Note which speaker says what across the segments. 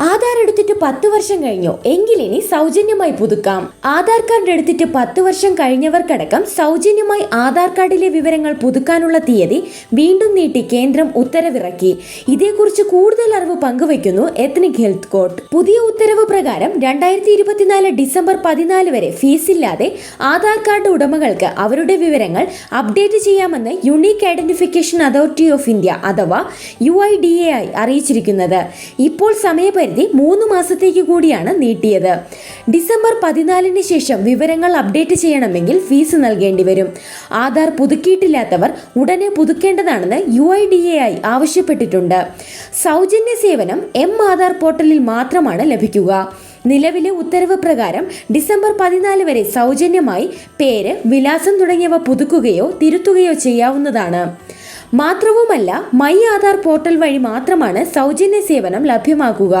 Speaker 1: ആധാർ എടുത്തിട്ട് പത്ത് വർഷം കഴിഞ്ഞു? ഇനി സൗജന്യമായി പുതുക്കാം. ആധാർ കാർഡ് എടുത്തിട്ട് പത്ത് വർഷം കഴിഞ്ഞവർക്കടക്കം സൗജന്യമായി ആധാർ കാർഡിലെ വിവരങ്ങൾ പുതുക്കാനുള്ള തീയതി വീണ്ടും നീട്ടി കേന്ദ്രം ഉത്തരവിറക്കി. ഇതേക്കുറിച്ച് കൂടുതൽ അറിവ് പങ്കുവയ്ക്കുന്നു എത്നിക് ഹെൽത്ത് കോർട്ട്. പുതിയ ഉത്തരവ് പ്രകാരം രണ്ടായിരത്തി ഇരുപത്തിനാല് ഡിസംബർ പതിനാല് വരെ ഫീസില്ലാതെ ആധാർ കാർഡ് ഉടമകൾക്ക് അവരുടെ വിവരങ്ങൾ അപ്ഡേറ്റ് ചെയ്യാമെന്ന് unique identification authority of India അഥവാ U I D A I അറിയിച്ചിരിക്കുന്നത്. ഇപ്പോൾ സമയപരിധി മൂന്ന് മാസത്തേക്ക് കൂടിയാണ് നീട്ടിയത്. ഡിസംബർ പതിനാലിന് ശേഷം വിവരങ്ങൾ അപ്ഡേറ്റ് ചെയ്യണമെങ്കിൽ ഫീസ് നൽകേണ്ടി വരും. ആധാർ പുതുക്കിയിട്ടില്ലാത്തവർ ഉടനെ പുതുക്കേണ്ടതാണെന്ന് U I D A I ആവശ്യപ്പെട്ടിട്ടുണ്ട്. സൗജന്യ സേവനം എം ആധാർ പോർട്ടലിൽ മാത്രമാണ് ലഭിക്കുക. നിലവിലെ ഉത്തരവ് പ്രകാരം ഡിസംബർ പതിനാല് വരെ സൗജന്യമായി പേര് വിലാസം തുടങ്ങിയവ പുതുക്കുകയോ തിരുത്തുകയോ ചെയ്യാവുന്നതാണ്. മാത്രവുമല്ല മൈ ആധാർ പോർട്ടൽ വഴി മാത്രമാണ് സൗജന്യ സേവനം ലഭ്യമാക്കുക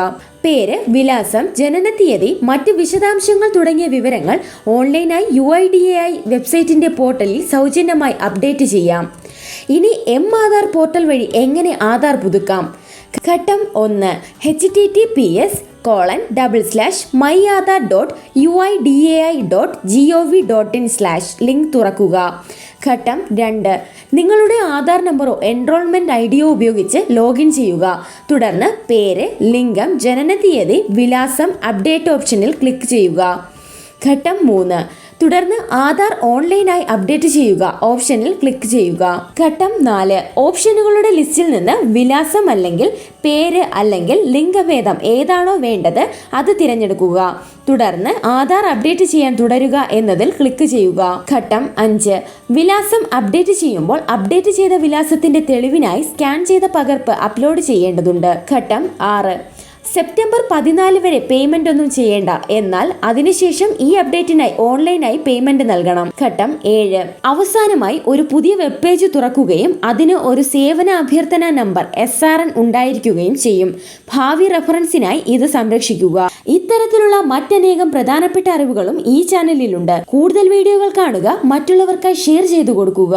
Speaker 1: പേര് വിലാസം ജനനത്തീയതി മറ്റ് വിശദാംശങ്ങൾ തുടങ്ങിയ വിവരങ്ങൾ ഓൺലൈനായി U I D A I വെബ്സൈറ്റിന്റെ പോർട്ടലിൽ സൗജന്യമായി അപ്ഡേറ്റ് ചെയ്യാം. ഇനി എം ആധാർ പോർട്ടൽ വഴി എങ്ങനെ ആധാർ പുതുക്കാം? ഘട്ടം ഒന്ന് H T T P S colon double slash my Aadhaar dot U I D A I dot G O V dot in slash link തുറക്കുക. ഘട്ടം രണ്ട്. നിങ്ങളുടെ ആധാർ നമ്പറോ എൻറോൾമെന്റ് ഐ ഡിയോ ഉപയോഗിച്ച് ലോഗിൻ ചെയ്യുക. തുടർന്ന് പേര് ലിംഗം ജനനതീയതി വിലാസം അപ്ഡേറ്റ് ഓപ്ഷനിൽ ക്ലിക്ക് ചെയ്യുക. ഘട്ടം മൂന്ന്. തുടർന്ന് ആധാർ ഓൺലൈനായി അപ്ഡേറ്റ് ചെയ്യുക. ഓപ്ഷനിൽ ക്ലിക്ക് ചെയ്യുക. ഘട്ടം നാല്. ഓപ്ഷനുകളുടെ ലിസ്റ്റിൽ നിന്ന് വിലാസം അല്ലെങ്കിൽ പേര് അല്ലെങ്കിൽ ലിംഗഭേദം ഏതാണോ വേണ്ടത് അത് തിരഞ്ഞെടുക്കുക. തുടർന്ന് ആധാർ അപ്ഡേറ്റ് ചെയ്യാൻ തുടരുക എന്നതിൽ ക്ലിക്ക് ചെയ്യുക. ഘട്ടം അഞ്ച്. വിലാസം അപ്ഡേറ്റ് ചെയ്യുമ്പോൾ അപ്ഡേറ്റ് ചെയ്ത വിലാസത്തിന്റെ തെളിവിനായി സ്കാൻ ചെയ്ത പകർപ്പ് അപ്ലോഡ് ചെയ്യേണ്ടതുണ്ട്. ഘട്ടം ആറ്. സെപ്റ്റംബർ പതിനാല് വരെ പേയ്മെന്റ് ഒന്നും ചെയ്യേണ്ട. എന്നാൽ അതിനുശേഷം ഈ അപ്ഡേറ്റിനായി ഓൺലൈനായി പേയ്മെന്റ് നൽകണം. ഘട്ടം ഏഴ്. അവസാനമായി ഒരു പുതിയ വെബ് പേജ് തുറക്കുകയും അതിന് ഒരു സേവന അഭ്യർത്ഥന നമ്പർ എസ് ആർ എൻ ഉണ്ടായിരിക്കുകയും ചെയ്യും. ഭാവി റെഫറൻസിനായി ഇത് സംരക്ഷിക്കുക. ഇത്തരത്തിലുള്ള മറ്റനേകം പ്രധാനപ്പെട്ട അറിവുകളും ഈ ചാനലിലുണ്ട് കൂടുതൽ വീഡിയോകൾ കാണുക മറ്റുള്ളവർക്കായി ഷെയർ ചെയ്തു കൊടുക്കുക.